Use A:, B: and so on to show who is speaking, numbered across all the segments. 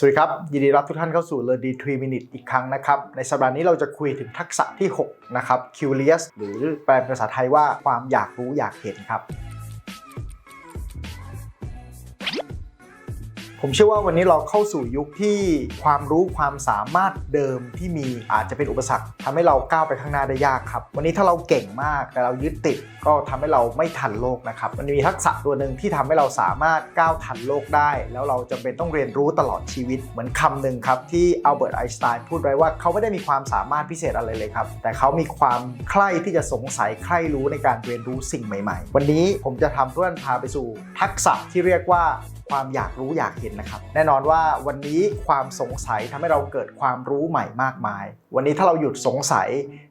A: สวัสดีครับ ยินดีรับทุกท่านเข้าสู่ Learn D 3 Minute อีกครั้งนะครับ ในสัปดาห์นี้เราจะคุยถึงทักษะที่ 6 นะครับ curious หรือแปลเป็นภาษาไทยว่าความอยากรู้อยากเห็นครับ ผมเชื่อว่าวันนี้เราเข้าสู่ยุคที่ความรู้ความสามารถเดิมที่มีอาจจะเป็นอุปสรรคทำให้เราก้าวไปข้างหน้าได้ยากครับ วันนี้ถ้าเราเก่งมากแต่เรายึดติดก็ทำให้เราไม่ทันโลกนะครับ มันมีทักษะตัวหนึ่งที่ทำให้เราสามารถก้าวทันโลกได้ แล้วเราจำเป็นต้องเรียนรู้ตลอดชีวิต เหมือนคำหนึ่งครับที่อัลเบิร์ตไอน์สไตน์พูดไว้ว่าเขาไม่ได้มีความสามารถพิเศษอะไรเลยครับ แต่เขามีความใคร่ที่จะสงสัยใคร่รู้ในการเรียนรู้สิ่งใหม่ ๆ วันนี้ผมจะทำเพื่อนพาไปสู่ทักษะที่เรียกว่า ความอยากรู้อยากเห็นนะครับ แน่นอนว่าวันนี้ความสงสัยทำให้เราเกิดความรู้ใหม่มากมาย วันนี้ถ้าเราหยุดสงสัย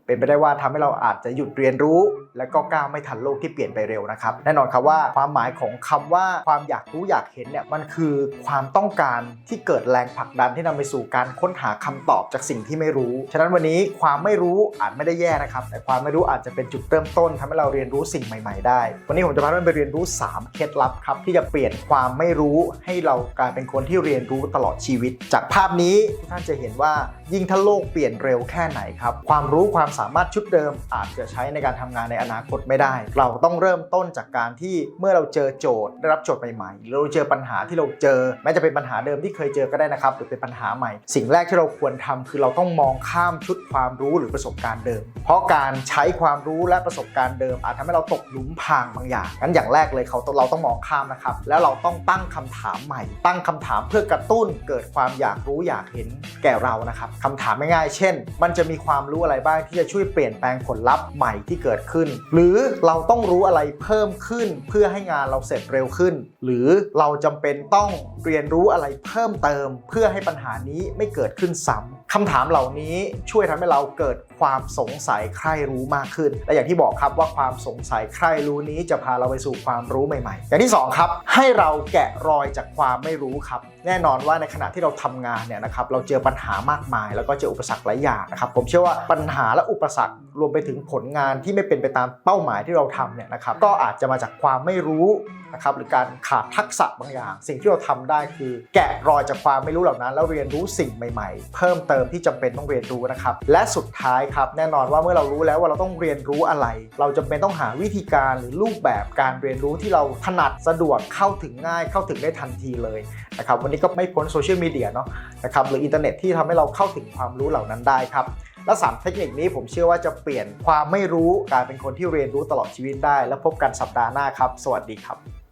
A: เป็นไปได้ว่าทำให้เราอาจจะหยุดเรียนรู้ และก็ก้าวไม่ทันโลกที่เปลี่ยนไปเร็วนะครับ แน่นอนครับว่าความหมายของคำว่าความอยากรู้อยากเห็นเนี่ยมันคือความต้องการที่เกิดแรงผลักดันที่นำไปสู่การค้นหาคำตอบจากสิ่งที่ไม่รู้ ฉะนั้นวันนี้ความไม่รู้อาจไม่ได้แย่นะครับ แต่ความไม่รู้อาจจะเป็นจุดเริ่มต้นทำให้เราเรียนรู้สิ่งใหม่ ๆ ได้ วันนี้ผมจะพาท่านไปเรียนรู้ 3 เคล็ดลับครับที่จะเปลี่ยนความไม่รู้ให้เรากลายเป็นคนที่เรียนรู้ตลอดชีวิต จากภาพนี้ทุกท่านจะเห็นว่ายิ่งถ้าโลกเปลี่ยนเร็วแค่ไหนครับความรู้ความสามารถชุดเดิมอาจจะใช้ในการทำงานในอนาคตไม่ได้ เราต้องเริ่มต้นจากการที่เมื่อเราเจอโจทย์ได้รับโจทย์ใหม่ๆเราเจอปัญหาที่เราเจอแม้จะเป็นปัญหาเดิมที่เคยเจอก็ได้นะครับหรือเป็นปัญหาใหม่ สิ่งแรกที่เราควรทำคือเราต้องมองข้ามชุดความรู้หรือประสบการณ์เดิม เพราะการใช้ความรู้และประสบการณ์เดิม อาจทำให้เราตกหลุมพรางบางอย่างงั้นอย่างแรกเลยเขาเราต้องมองข้ามนะครับแล้วเราต้องตั้งคำถามใหม่ ตั้งคำถามเพื่อกระตุ้นเกิดความอยากรู้อยากเห็นแก่เรานะครับคำถามง่ายๆเช่น มันจะมีความรู้อะไรบ้างที่จะช่วยเปลี่ยนแปลงผลลัพธ์ใหม่ที่เกิดขึ้น หรือเราต้องรู้อะไรเพิ่มขึ้น เพื่อให้งานเราเสร็จเร็วขึ้น หรือเราจำเป็นต้องเรียนรู้อะไรเพิ่มเติม เพื่อให้ปัญหานี้ไม่เกิดขึ้นซ้ำคำถามเหล่านี้ช่วยทำให้เราเกิดความสงสัยใคร่รู้มากขึ้น และอย่างที่บอกครับว่าความสงสัยใคร่รู้นี้จะพาเราไปสู่ความรู้ใหม่ ๆ อย่างที่สองครับ ให้เราแกะรอยจากความไม่รู้ครับ แน่นอนว่าในขณะที่เราทำงานเนี่ยนะครับเราเจอปัญหามากมาย แล้วก็เจออุปสรรคหลายอย่างนะครับผมเชื่อว่าปัญหาและอุปสรรครวมไปถึงผลงานที่ไม่เป็นไปตามเป้าหมายที่เราทำเนี่ยนะครับก็อาจจะมาจากความไม่รู้นะครับหรือการขาดทักษะบางอย่าง สิ่งที่เราทำได้คือ แกะรอยจากความไม่รู้เหล่านั้น แล้วเรียนรู้สิ่งใหม่ ๆ เพิ่มเติมที่จำเป็นต้องเรียนรู้นะครับและสุดท้ายครับแน่นอนว่าเมื่อเรารู้แล้วว่าเราต้องเรียนรู้อะไร เราจำเป็นต้องหาวิธีการหรือรูปแบบการเรียนรู้ที่เราถนัดสะดวกเข้าถึงง่ายเข้าถึงได้ทันทีเลยนะครับวันนี้ก็ไม่พ้นโซเชียลมีเดียเนาะนะครับหรืออินเทอร์เน็ตที่ทำให้เราเข้าถึงความรู้เหล่านั้นได้ครับ และสามเทคนิคนี้ผมเชื่อว่าจะเปลี่ยนความไม่รู้กลายเป็นคนที่เรียนรู้ตลอดชีวิตได้ แล้วพบกันสัปดาห์หน้าครับ สวัสดีครับ